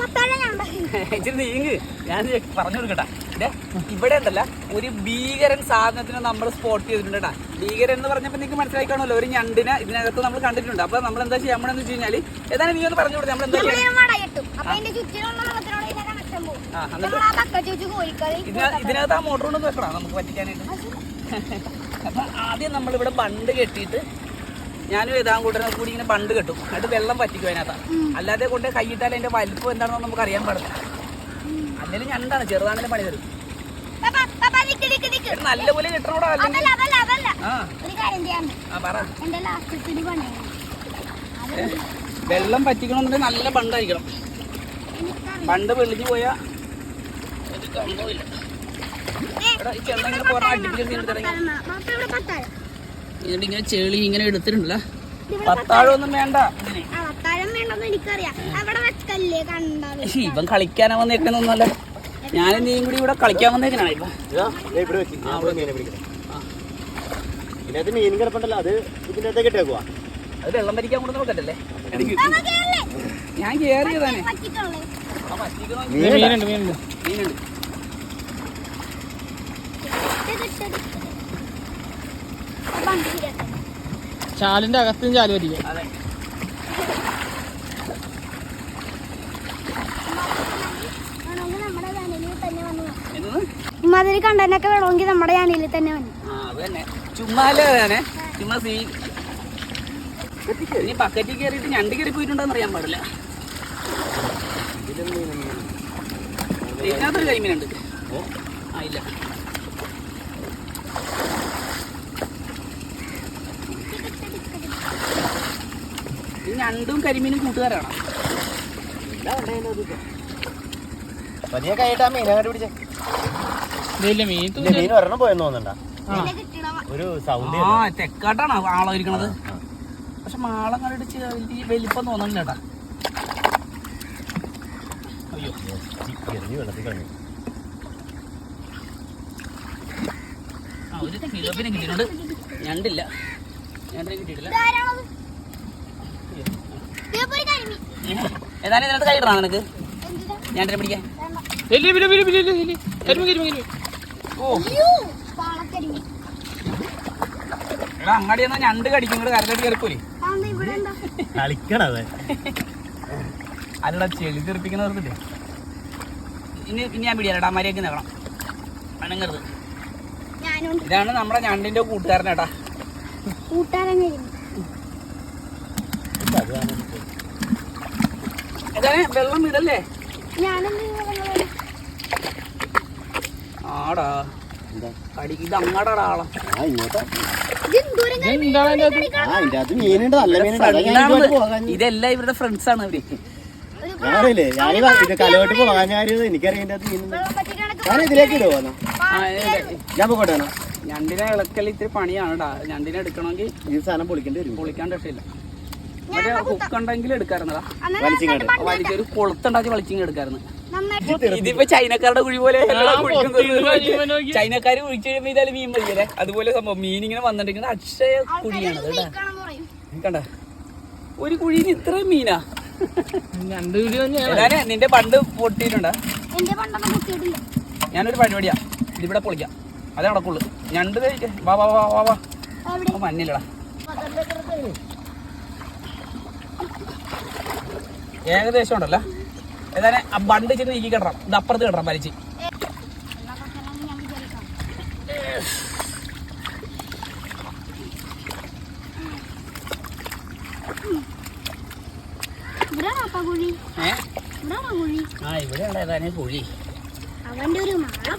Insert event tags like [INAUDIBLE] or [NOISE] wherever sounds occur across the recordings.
പത്താഴം ഞാൻ പറയും. ഇച്ചിരി നീങ്ങ്. ഞാൻ പറഞ്ഞു കൊടുക്കട്ടാ. ദേ, ഇവിടെ ഉണ്ടല്ല ഒരു ഭീകരൻ സാധനത്തിന് നമ്മൾ സ്പോട്ട് ചെയ്തിട്ടുണ്ട് കേട്ടാ ഭീകരൻ എന്ന് പറഞ്ഞപ്പോ നിങ്ങൾക്ക് മനസ്സിലാക്കണമല്ലോ ഒരു ഞണ്ടിനെ ഇതിനകത്ത് നമ്മൾ കണ്ടിട്ടുണ്ട്. അപ്പൊ നമ്മൾ എന്താ ചെയ്യാൻ പോണെന്ന് വെച്ച് കഴിഞ്ഞാൽ ഏതായാലും നീ ഒന്ന് പറഞ്ഞു കൊടുത്തേ നമ്മൾ എന്താ ഇതിന ഇതിനകത്ത് ആ മോട്ടർ കൊണ്ടൊന്ന് വെക്കണം? നമുക്ക് പറ്റിക്കാനായിട്ട്. അപ്പൊ ആദ്യം നമ്മളിവിടെ ബണ്ട് കെട്ടിയിട്ട് ഞാനും ഏതാ കൂട്ടുന്ന കൂടി ഇങ്ങനെ പണ്ട് കെട്ടും. അത് വെള്ളം പറ്റിക്കും അതിനകത്ത്. അല്ലാതെ കൊണ്ട് കൈയിട്ടാൽ അതിന്റെ വലിപ്പം എന്താണെന്ന് നമുക്ക് അറിയാൻ പാടില്ല. അല്ലെങ്കിൽ ഞണ്ടാണ് ചെറുതാണെങ്കിലും പണി തരും. നല്ലപോലെ കിട്ടണോടാ വെള്ളം പറ്റിക്കണമെന്നുണ്ടെങ്കിൽ നല്ല ബണ്ടായിരിക്കണം. പണ്ട് ബണ്ട് പോയ ഒരു സംഭവമില്ല എടാ ഈ ഇങ്ങനെ പോരാ അടിപ്പിക്കാൻ ഇറങ്ങി എന്നിട്ട് ഇങ്ങനെ ചെളി ഇങ്ങനെ എടുത്തിട്ടുണ്ടല്ല. പത്താഴമൊന്നും വേണ്ട. ഇതിന് ആ, പത്താഴം വേണ്ടെന്ന് എനിക്കറിയാം. അവിടെ വെക്കല്ലേ കണ്ടാ ഇവൻ കളിക്കാനാ വന്നേക്കണെന്നല്ല ഞാൻ നീ കൂടി ഇവിടെ കളിക്കാൻ വന്നേക്കണ. ഇപ്പൊ ഇതിനകത്ത് മീൻ കിടപ്പുണ്ടല്ലോ. അത് ഇതിനകത്തേക്ക് ഇട്ടേക്കുവാ അത് വെള്ളം നോക്കട്ടല്ലേ? ഞാൻ കേറിയതാണ് മീനുണ്ട്. മീനുണ്ട് ഇത് ഇട്ട് ഇത് ഇട്ട്. ബണ്ട് ശരിയാക്കാം. ചാലിന്റെ അകത്തും ചാൽ വരിക. ഇമാതിരി കണ്ടനൊക്കെ വേണമെങ്കിൽ നമ്മുടെ ചാനലിൽ തന്നെ വന്നു. ചുമ്മാലേ ചുമ്മാ ചുമ്മാ സീ ഇനി ബക്കറ്റിൽ കയറിയിട്ട് ഞണ്ട് കയറി പോയിട്ടുണ്ടോന്ന് അറിയാൻ പാടില്ല. ഇതിനകത്തൊരു കരിമീനുണ്ട് ആ ഇല്ല. ഞണ്ടും കരിമീനും കൂട്ടുകാരാണ്. വലിയ കൈയിട്ട് പിടിച്ചേ മീൻ ഒരെണ്ണം പോയെന്ന് ഒരു സൗണ്ട് ആ തെക്കാട്ടാണ് ആളോ ഇരിക്കണത് പക്ഷെ മാളം കണ്ടിടിച്ച് വലിയ വലിപ്പം തോന്നണില്ല അയ്യോ. എറിഞ്ഞ് വെള്ളത്തിൽ കളഞ്ഞു. ആ ഒരു കിലോപ്പിനെ കിട്ടിയിട്ടുണ്ട്. ഞണ്ടില്ല. ഞണ്ടിനെ കിട്ടിയിട്ടില്ല. അങ്ങാടി എന്നാ ഞണ്ട് കടിക്കും. അതെന്താ ഇവിടെ കളിക്കണത് അല്ലടാ ചെളി തെറിപ്പിക്കുന്ന വെറുതെ ഇനി ഇനി ഞാൻ പിടിയാലടാ അമ്മാരിയൊക്കെ നേക്കണം അനങ്ങരുത്. ഞാനുണ്ട് ഇതാണ് നമ്മുടെ ഞണ്ടിന്റെ കൂട്ടുകാരനേട്ടാ കൂട്ടുകാരൻ വെള്ളം ഇടല്ലേ ആടാ. അങ്ങാടാടാ ആളാ. ഇതെല്ലാം ഇവരുടെ ഫ്രണ്ട്സ് ആണ് ഇവർ ഞാനില്ലേ ഞാൻ കലോട്ട് പോകാൻ ഞാനിത് എനിക്കറിയാം ഇതിന്റെ അകത്ത് മീനുണ്ട്. ഞാൻ ഇതിലേക്ക് ഇടുവോ. ഞാൻ പോകട്ടെ ഞണ്ടിനെ ഇളക്കൽ ഇത്തിരി പണിയാണടാ. ഞണ്ടിനെ എടുക്കണമെങ്കിൽ ഈ സാധനം പൊളിക്കേണ്ടി വരും. പൊളിക്കാൻ മറ്റേ ഹുക്ക് ഉണ്ടെങ്കിൽ എടുക്കാറുന്നതാ വലിച്ചൊരു കൊളുത്തുണ്ടാക്കി വലിച്ചിങ് എടുക്കാറുണ്ട് ഇതിപ്പോ ചൈനക്കാരുടെ കുഴി പോലെ. ചൈനക്കാര് കുഴിച്ചു കഴിയുമ്പോ ഇതായാലും മീൻ വലിയല്ലേ? അതുപോലെ സംഭവം. മീൻ ഇങ്ങനെ വന്നിട്ടുണ്ടെങ്കിൽ അക്ഷയ കുഴിയാണ്. കണ്ട? ഒരു കുഴിയിൽ ഇത്രയും മീനാ. ഏതായാലും നിന്റെ പണ്ട് പൊട്ടിയിട്ടുണ്ടാ? ഞാനൊരു പരിപാടിയാ. ഇതിവിടെ പൊളിക്കാം. അതേ നടക്കുള്ളൂ ഞണ്ട് കഴിക്ക. വാ വാ വാ വാ വാ. മഞ്ഞില്ലടാ. ഏകദേശം ഉണ്ടല്ലോ. ഏതായാലും ആ ബണ്ട് ചെന്ന് നീക്കി കിടണം ഇത് അപ്പുറത്ത് കിടണം വലിച്ച്. കുഴി? ആ ഇവിടെയുള്ള ഏതായാലും കുഴി. അവന്റെ ഒരു മാളം.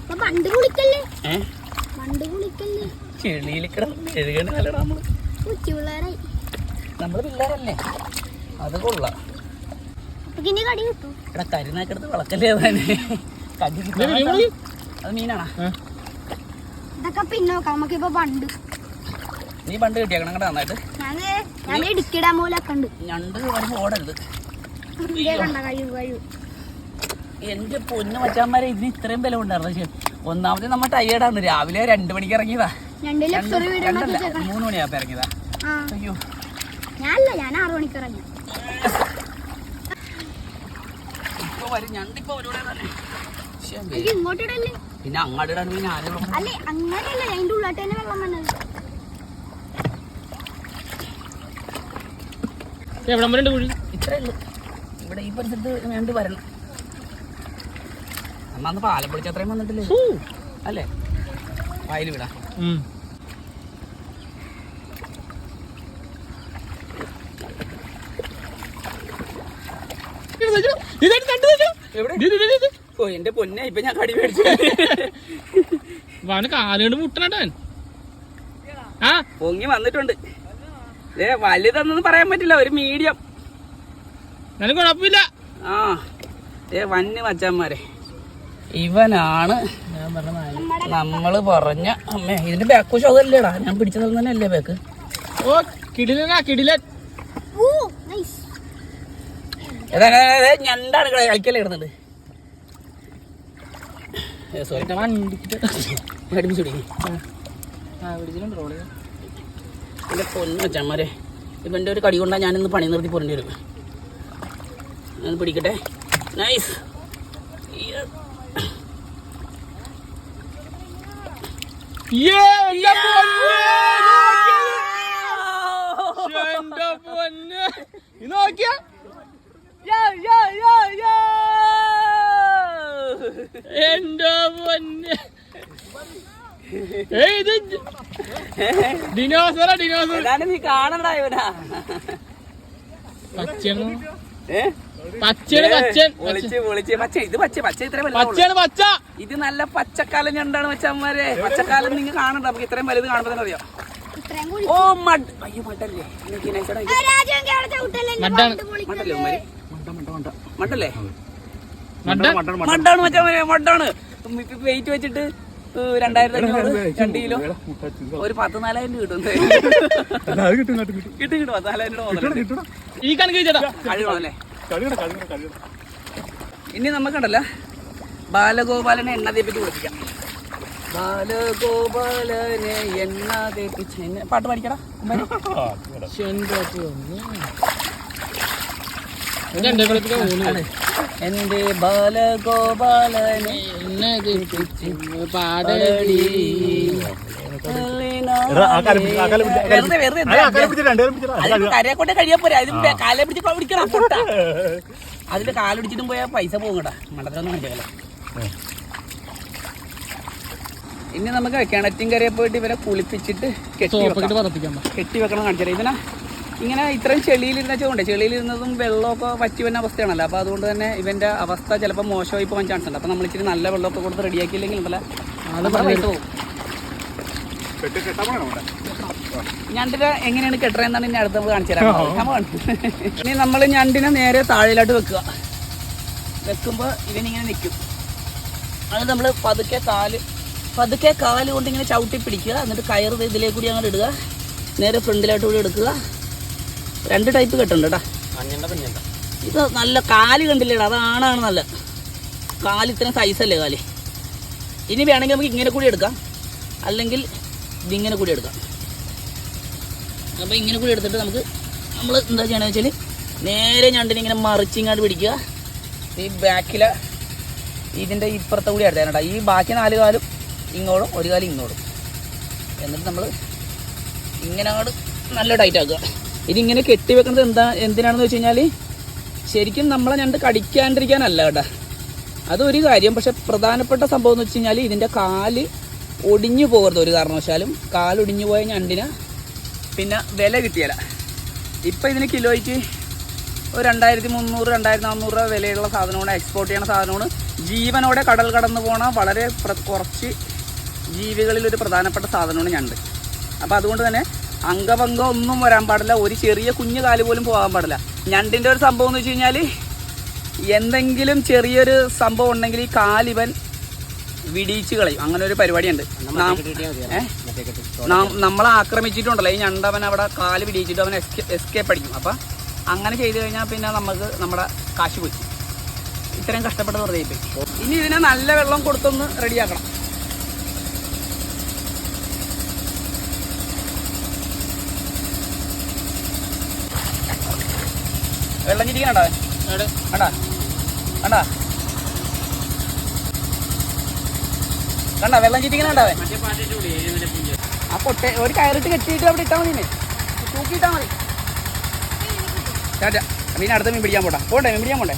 അപ്പൊ പണ്ട് കുളിക്കല്ലേ? ഏ? പണ്ട് കുളിക്കല്ലേ? ചെളിയിൽ കിടന്ന് നമ്മൾ. കൊച്ചു പിള്ളേരായി. നമ്മൾ പിള്ളേരല്ലേ? അത് കൊള്ളാം. ഇവിടെ കരുനാക്കെടുത്ത് വളക്കല്ലേ തന്നെ കടി അത് മീനാണാ? ഇതൊക്കെ പിന്നെ നോക്കാം. നമുക്കിപ്പോ പണ്ട്. നീ പണ്ട് കിട്ടിയാക്കണം. കേട്ടോ നന്നായിട്ട്. ഞാൻ ഞാൻ ഇടുക്കിടാൻ മൂലൊക്കെ ഉണ്ട്. ഞണ്ട് വരുമ്പോ ഓടരുത് എന്റെ പൊന്നു മച്ചാന്മാരെ ഇതിന് ഇത്രയും ബലം ഉണ്ടായിരുന്നു പക്ഷേ ഒന്നാമത് നമ്മ ടയേർഡാണ് രാവിലെ രണ്ടു മണിക്ക് ഇറങ്ങിയതാ. രണ്ടല്ല മൂന്ന് മണിയാപ്പ ഇറങ്ങിയതാ. അയ്യോ. ഞാനല്ല ഞാൻ ആറു മണിക്ക് ഇറങ്ങി വരും. ഞണ്ടിപ്പോ ഒരുവിടെ തന്നെ. ശ്ശെ, വേ- എനിക്ക് ഇങ്ങോട്ട് ഇടല്ലേ പിന്നെ അങ്ങോട്ട് ഇടാണെങ്കിൽ ഞാനും അല്ലേ അങ്ങനെയല്ല അതിന്റെ ഉള്ളാട്ട് തന്നെ വെള്ളം വന്നത്. എവിടെ വരണ്ട് കുഴി? ഇത്രേ ഉള്ളൂ. ഇവിടെ ഈ പരിസരത്ത് വേണ്ടി വരണം. അന്നാന്ന് അന്ന് പാലം പൊളിച്ച് അത്രയും വന്നിട്ടില്ലേ? അല്ലേ? വായിൽ വിടാ ഉം. ഇതായിട്ട് കണ്ടു വെച്ചോ. എവിടെ ഇത് ഇത് ഇത് ഇത്. ഓ എന്റെ പൊന്നെ. ഇപ്പൊ ഞാൻ കടി മേടിച്ചു. അവന് കാലുകൊണ്ട് മുട്ടണട്ടൻ ആ? പൊങ്ങി വന്നിട്ടുണ്ട്. ഏ വലുതെന്നൊന്നും പറയാൻ പറ്റില്ല ഒരു മീഡിയം. എന്നാലും കുഴപ്പമില്ല. ആ ഏ വന്യ മച്ചാന്മാരെ. ഇവനാണ് നമ്മൾ പറഞ്ഞ അമ്മേ ഇതിന്റെ ബാക്ക് ഷോകല്ലേടാ ഞാൻ പിടിച്ചത് തന്നെ അല്ലേ ബാക്ക് ഓ കിടിലനാ കിടിലൻ. ഓ നൈസ് ഞണ്ടാണ് കളി- കളിക്കല്ലേ ഇടുന്നുണ്ട് സോറി അടുപ്പിച്ചു റോഡ്. എന്റെ പൊന്നു മച്ചാന്മാരെ ഒരു കടി കൊണ്ടാ ഞാനിന്ന് പണി നിർത്തി പോരേണ്ടി വരും. ഞാൻ പിടിക്കട്ടെ. നൈസ് നോക്കിയ? [LAUGHS] എന്റെ പൊന്നെ. ഡിനോസറ ഡിനോസർ. നീ കാണണ്ടാ ഇവനാ. പച്ചയാണ്? പച്ചയാണ് പച്ചൻ പൊളിച്ച് പൊളിച്ച് പച്ച ഇത് പച്ച പച്ച. പച്ചയാണ് പച്ച. ഇത് നല്ല പച്ചക്കാലം ഞണ്ടാണ് മച്ചന്മാരെ. പച്ചക്കാലം നിങ്ങൾ കാണണ്ട നമുക്ക് ഇത്രയും വലുത് കാണുമ്പോ തന്നെ അറിയാം. ഓ മഡ്. അയ്യോ മട്ടല്ലേ എനിക്ക് നൈസടാ മട്ടൻ മണ്ടാണ് മണ്ടാണ് വെയിറ്റ് വെച്ചിട്ട് രണ്ടായിരത്തി അഞ്ഞൂറ് രണ്ട് കിലോ. ഒരു പത്ത് നാലായിരം രൂപ കിട്ടും. കിട്ടും കിട്ടും. പത്ത് നാലായിരം രൂപ മുതലുണ്ട്. ഈ കണക്ക് ചേട്ടാ കഴിവാണല്ലേ ഇനി നമുക്കുണ്ടല്ല. ബാലഗോപാലനെ എണ്ണ തേപ്പിച്ച് കുളിപ്പിക്കാം ബാലഗോപാലനെ എണ്ണ തേപ്പിച്ച് പാട്ട് പാടിക്കടാ ഉമ്മാരി. എന്റെ ബാലഗോപാലനെ പാടടി. കരയെ കഴിയാൻ പോരാ. അതിന് കാലെ പിടിച്ച് പിടിക്കണം അതിന്റെ അതിൽ കാലൊടിച്ചിട്ടും പോയാൽ പൈസ പോകും കേട്ടാ മണ്ടത്തിലൊന്നും ഇനി നമുക്ക് കിണറ്റിൻകരയെ പോയിട്ട് ഇവരെ കുളിപ്പിച്ചിട്ട് കെട്ടി വെക്കണം. കെട്ടി വെക്കണം കാണിച്ചാൽ ഇതിനാ ഇങ്ങനെ ഇത്രയും ചെളിയിലിരുന്ന വെച്ചുകൊണ്ട് ചെളിയിലിരുന്നതും വെള്ളമൊക്കെ പറ്റി വരുന്ന അവസ്ഥയാണല്ലോ. അപ്പോൾ അതുകൊണ്ട് തന്നെ ഇവന്റെ അവസ്ഥ ചിലപ്പോൾ മോശമായി പോകാൻ ചാൻസ് ഉണ്ട്. അപ്പോൾ നമ്മൾ ഇച്ചിരി നല്ല വെള്ളമൊക്കെ കൊടുത്ത് റെഡിയാക്കിയില്ലെങ്കിൽ ഉണ്ടല്ലോ അത് പൈസ പോകും. ഞണ്ടിനെ എങ്ങനെയാണ് കെട്ടറെന്നാണ് ഇനി അടുത്ത് നമുക്ക് കാണിച്ചു തരാം ഇനി നമ്മൾ ഞണ്ടിനെ നേരെ താഴെയിലോട്ട് വെക്കുക. വെക്കുമ്പോൾ ഇവനിങ്ങനെ നിൽക്കും. അത് നമ്മൾ പതുക്കെ കാൽ പതുക്കെ കാൽ കൊണ്ട് ഇങ്ങനെ ചവിട്ടി പിടിക്കുക. എന്നിട്ട് കയറ് ഇതിലേക്കൂടി ഇതിലേക്ക് കൂടി അങ്ങോട്ട് ഇടുക. നേരെ ഫ്രണ്ടിലോട്ട് കൂടി എടുക്കുക. രണ്ട് ടൈപ്പ് കെട്ടുണ്ട് കേട്ടാ ഇത് നല്ല കാൽ കണ്ടില്ലേടാ അതാണാണ് നല്ല. കാൽ ഇത്രയും സൈസല്ലേ കാൽ? ഇനി വേണമെങ്കിൽ നമുക്ക് ഇങ്ങനെ കൂടി എടുക്കാം. അല്ലെങ്കിൽ ഇതിങ്ങനെ കൂടി എടുക്കാം. അപ്പോൾ ഇങ്ങനെ കൂടി എടുത്തിട്ട് നമുക്ക് നമ്മൾ എന്താ ചെയ്യണമെന്ന് വെച്ചാൽ നേരെ ഞണ്ടിനെ ഇങ്ങനെ മറിച്ചിങ്ങാണ്ട് പിടിക്കുക. ഈ ബാക്കിലെ ഇതിന്റെ ഇപ്പുറത്തെ കൂടി എടുത്തേനട്ടാ ഈ ബാക്കി നാല് കാലും ഇങ്ങോട്ടും ഒരു കാലം ഇങ്ങോട്ടും എന്നിട്ട് നമ്മൾ ഇങ്ങനെ അങ്ങോട്ട് നല്ല ടൈറ്റ് ആക്കുക. ഇതിങ്ങനെ കെട്ടി വെക്കുന്നത് എന്താ എന്തിനാണെന്ന് വെച്ച് കഴിഞ്ഞാൽ ശരിക്കും നമ്മളെ ഞണ്ട് കടിക്കാണ്ടിരിക്കാനല്ല കേട്ടാ. അതൊരു കാര്യം പക്ഷെ പ്രധാനപ്പെട്ട സംഭവം എന്ന് വെച്ച് കഴിഞ്ഞാൽ ഇതിന്റെ കാൽ ഒടിഞ്ഞു പോകരുത് ഒരു കാരണവശാലും. കാലൊടിഞ്ഞു പോയ ഞണ്ടിന് പിന്നെ വില കിട്ടിയല്ല. ഇപ്പം ഇതിന് കിലോയ്ക്ക് ഒരു രണ്ടായിരത്തി മുന്നൂറ് രണ്ടായിരത്തി നാന്നൂറ് രൂപ വിലയുള്ള സാധനമാണ് എക്സ്പോർട്ട് ചെയ്യണ സാധനമാണ്. ജീവനോടെ കടൽ കടന്നു പോണ വളരെ കുറച്ച് ജീവികളിൽ ഒരു പ്രധാനപ്പെട്ട സാധനമാണ് ഞണ്ട്. അപ്പോൾ അതുകൊണ്ട് തന്നെ അംഗഭംഗം ഒന്നും വരാൻ പാടില്ല. ഒരു ചെറിയ കുഞ്ഞു കാൽ പോലും പോകാൻ പാടില്ല. ഞണ്ടിന്റെ ഒരു സംഭവം എന്ന് വെച്ച് കഴിഞ്ഞാൽ എന്തെങ്കിലും ചെറിയൊരു സംഭവം ഉണ്ടെങ്കിൽ ഈ കാലിവൻ വിടിയിച്ച് കളയും. അങ്ങനെ ഒരു പരിപാടിയുണ്ട്. നമ്മളെ ആക്രമിച്ചിട്ടുണ്ടല്ലോ. ഈ ഞണ്ടവൻ അവിടെ കാൽ പിടിച്ചിട്ട് അവൻ എസ്കേപ്പ് അടിക്കും. അപ്പം അങ്ങനെ ചെയ്തു കഴിഞ്ഞാൽ പിന്നെ നമുക്ക് നമ്മുടെ കാശ് പോയി. ഇത്രയും കഷ്ടപ്പെട്ട് വെറുതെ പോയി ഇനി ഇതിനെ നല്ല വെള്ളം കൊടുത്തൊന്ന് റെഡിയാക്കണം. വെള്ളം ചിരിക്കണോ കണ്ടാ? കണ്ടാ? കണ്ട? വെള്ളം ചിരിക്കണണ്ടാവേ ആ പൊട്ടെ ഒരു കയറിട്ട് കെട്ടിയിട്ട് അവിടെ ഇട്ടാൽ മതി. തൂക്കിയിട്ടാൽ മതി ചേട്ടാ പിന്നെ അടുത്ത മീൻ പിടിക്കാൻ പോട്ടെ. പോട്ടെ മീൻ പിടിക്കാൻ പോട്ടെ